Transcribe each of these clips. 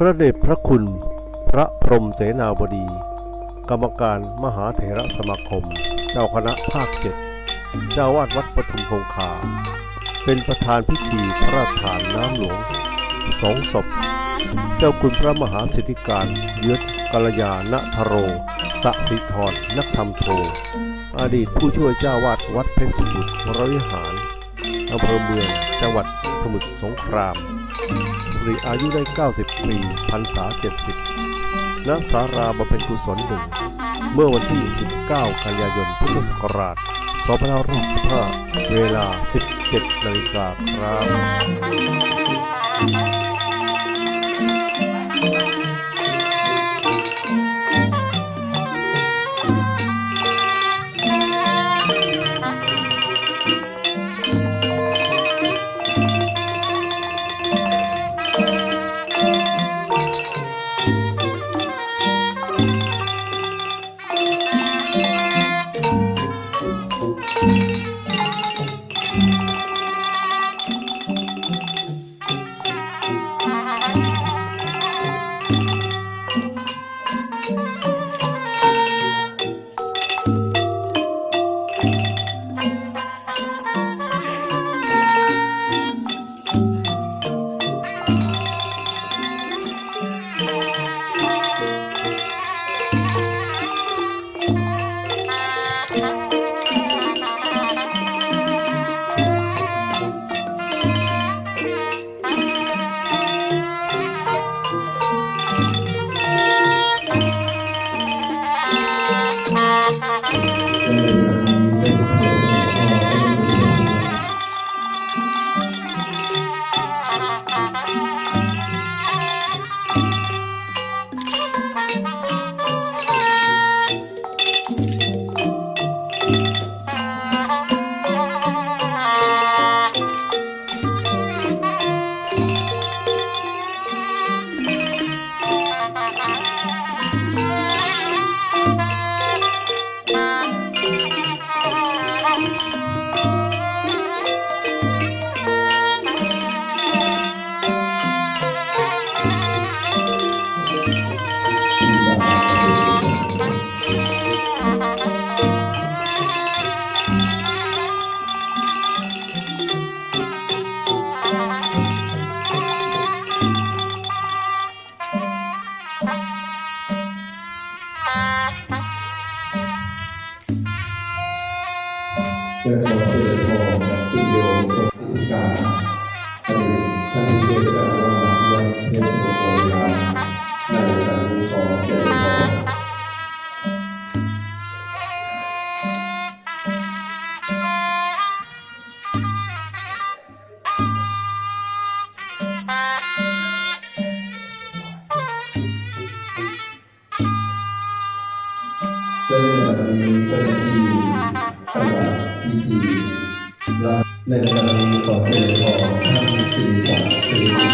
พระเดชพระคุณ พระพรมเสนาบดี กรรมการมหาเถระสมาคม เจ้าคณะภาคเจ็ดเจ้าวาดวัดปทุมคงคา เป็นประธานพิธีพระราชทานน้ำหลวงสองศพ เจ้าคุณพระมหาสิทธิการยือดกัลยาณทโร สะสิธรนักธรรมโท อดีตผู้ช่วยเจ้าวาดวัดเพชรบุตรวรวิหารอำเภอเมืองจังหวัดสมุทรสงคราม ริอายุได้ 94พรรษา 70 ณ สาราบำเพ็ญกุศลหนึ่ง เมื่อวันที่ 19 กันยายน พุทธศักราช2565เวลา 17นาฬิกาครับ เจริญพรเจริญพ รณีของเจ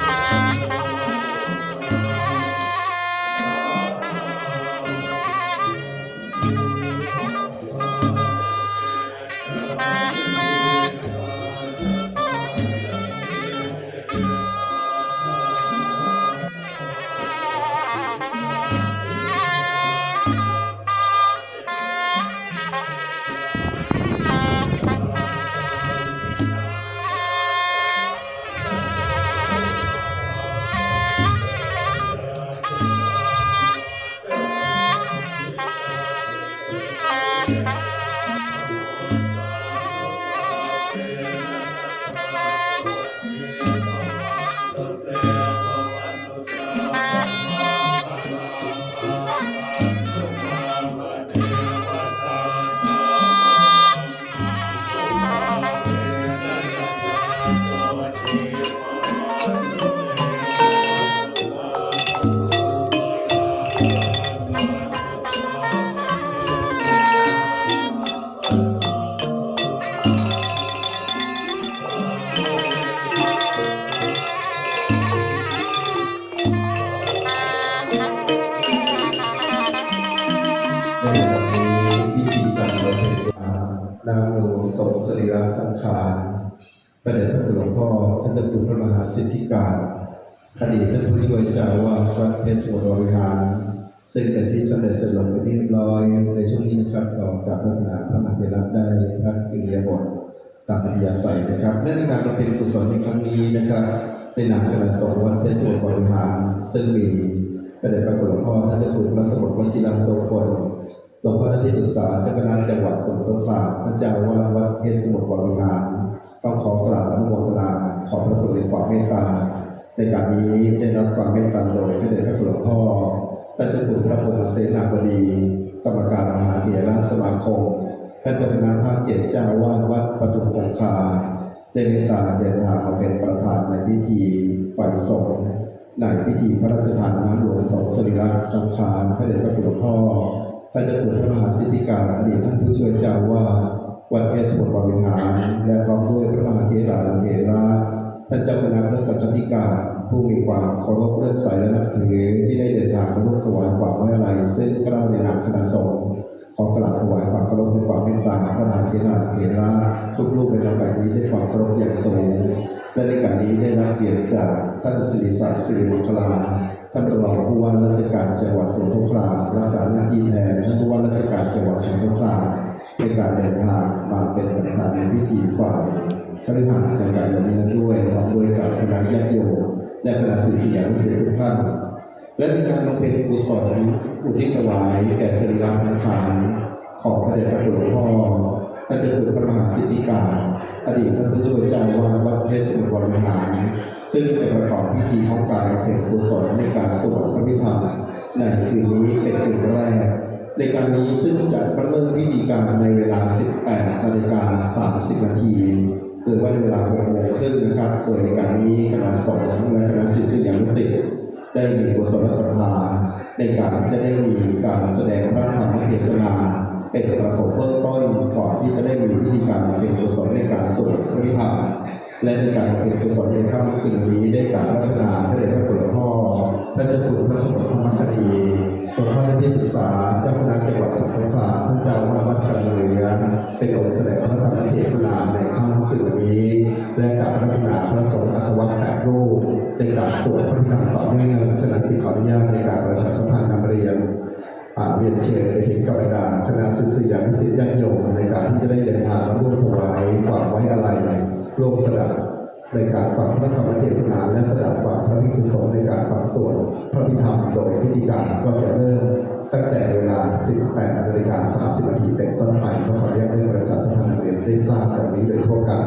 Bye. พิธีกรรมประเพณีนางหลวงสมสรีระสังขารประเด็นพระหลวงพ่อท่านเจ้าคุณพระมหาสิทธิการคดีท่านผู้ช่วยเจ้าวาดวัดเพศวสรวิหารซึ่งเป็นที่สำเร็จสลงไปที่ร้อยในช่วงนี้นะครับก็กราบพัฒนาพระมหาเถระได้พระกิริยาบทตามปฏิยาใส่นะครับนั่ในการประเพณีกุศลในครั้งนี้นะครับในนามคณะสงฆ์วัดเพชรสมุทรวิหารซึ่งมี พระเดชพระคุณหลวงพ่อท่านเจ้าคุณพระสมุทรวชิรังโสพลหลวงพ่อท่านที่ปรึกษาเจ้าคณะจังหวัดสมุทรสงครามท่านเจ้าวาวัดเพชรสมุทรบริหารต้องขอกราบอนุโมทนาขอบพระคุณในความเมตตาในการนี้ได้รับความเมตตาโดยพระเดชพระคุณหลวงพ่อท่านเจ้าคุณพระพรหมเสนาบดี กรรมการมหาเถรสมาคมท่านเจ้าคณะภาคเจ็ดเจ้าวาวัดปทุมคงคาได้เมตตาเดินทางมาเป็นประธานในพิธีไฟสงฆ์ ในพิธีพระราชทานน้ำหลวงสองสรีระสังขารพระเดชพระคุณหลวงพ่อท่านเจ้าคุณพระมหาสิทธิการอดีตท่านผู้ช่วยเจ้าอาวาวัดเพชรสมุทรบริหาร และพร้อมด้วยพระมหาเถราเถระท่านเจ้าคณะพระสัชธิการผู้มีความเคารพเลื่อมใสและนับถือที่ได้เดินทางมาร่วมถวายความไว้อาลัยซึ่งกล้าวในนามคณะสงฆ์ขอกราบถวายความเคารพด้วยความเมตตาพระมหาเถระเถระทุกรูปในลำดับนี้ด้วยความเคารพอย่างสูง และในการนี้ได้รับเกียรติจากท่านสิริศักดิ์สิริมงคลาท่านรองผู้ว่าราชการจังหวัดสงครารักษาหน้าที่แทนท่านผู้ว่าราชการจังหวัดสงคราในการเดินทางมาเป็นประธานในพิธีฝ่ายคฤหัสถ์ในการวันนี้นั้นด้วยพร้อมด้วยกับคณะญาติโยมและคณะศิษยานุศิษย์ทุกท่าน และในการบำเพ็ญกุศลอุทิศถวายแก่สรีระสังขารของพระเดชพระคุณหลวงพ่อท่านเจ้าคุณพระมหาสิทธิการ ดีตท่านผู้ช่วยเจ้าวาสวัดเพชรสมุทรบริหารซึ่งจะประกอบพิธีของการเพ็ญกุศลในการสวดพระพิธรรมในคืนนี้เป็นคืนแรก ในการนี้ซึ่งจะเริ่มพิธีการในเวลา 18นาฬิกา30นาทีหรือว่าในเวลา6โมงครึ่งนะครับ โดยในการนี้คณะสงฆ์และคณะศิษยานุศิษย์ได้มีกุศลศรัทธาในการจะได้มีการแสดงพระธรรมเทศนา เป็นประถมเบื้องต้นก่อนที่จะได้มีพิธีการเป็นกุศลในการสวดพระพิธรรมและในการเป็นกุศลในค่ำคืนนี้ได้การพัฒนาพระเดชพระคุณหลวงพ่อท่านเจ้าคุณพระสมุทรธรรมคดีหลวงพ่อที่ปรึกษาเจ้าคณะจังหวัดสมุทรสงครท่านเจ้าอาวาสวัดกันเมือเป็นองค์แสดงพระธรรมเทศนาในค่ำคืนนี้ และการพัฒนาพระสงฆ์อัตวัตแปดรูปในการสวดพระพิธรรมต่อเนื่องฉะนั้นที่ขออนุญาตในการประชาสัมพันธ์นำเรียน เรียนเชิญไปถึงกับบรรดาคณะศิษยานุศิษย์ญาติโยมในการที่จะได้เดินทางมาร่วมถวายความไว้อาลัยร่วมสดับในการฟังพระธรรมเทศนาและสดับฟังพระภิกษุสงฆ์ในการฟังสวดพระพิธรรมโดยพิธีการก็จะเริ่มตั้งแต่เวลา 18นาฬิกา30นาทีเป็นต้นไปก็ขออนุญาตได้ประชาสัมพันธ์เรียนได้ทราบแบบนี้โดยทั่วกัน